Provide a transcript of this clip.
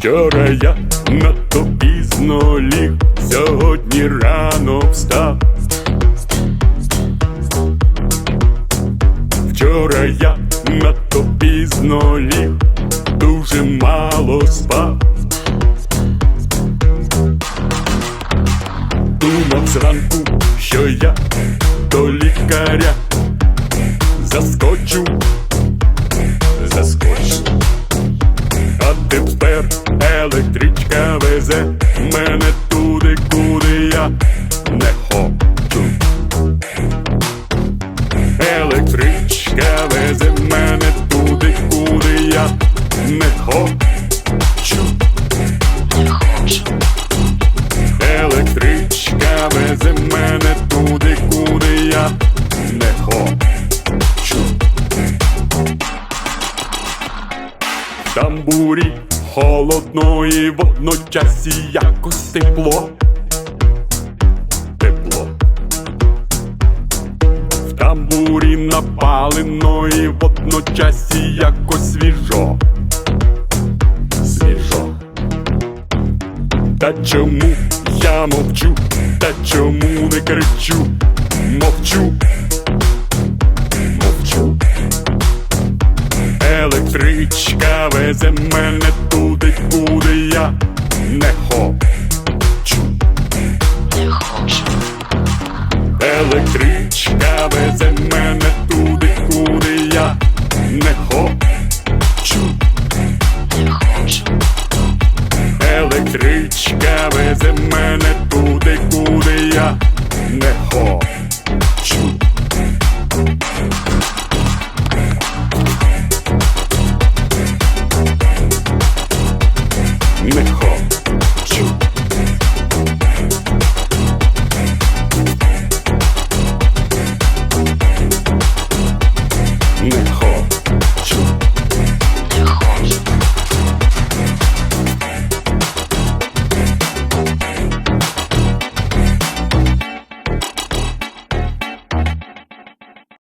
Вчора я надто пізно ліг, сьогодні рано встав. Вчора я надто пізно ліг, дуже мало спав. Думав зранку, що я електричка везе мене туди, куди я не хочу. Електричка везе мене туди, куди я не хочу. Електричка везе мене туди, куди я не хочу. Тамбурі холодно і водночас якось тепло. Тепло. В тамбурі напалено і водночас і якось свіжо. Свіжо. Та чому я мовчу? Та чому не кричу? Мовчу. Мовчу. Електричка везе мене електричка везе мене туди, куди я не хочу. Електричка везе мене туди, куди я не хочу. Не хочу.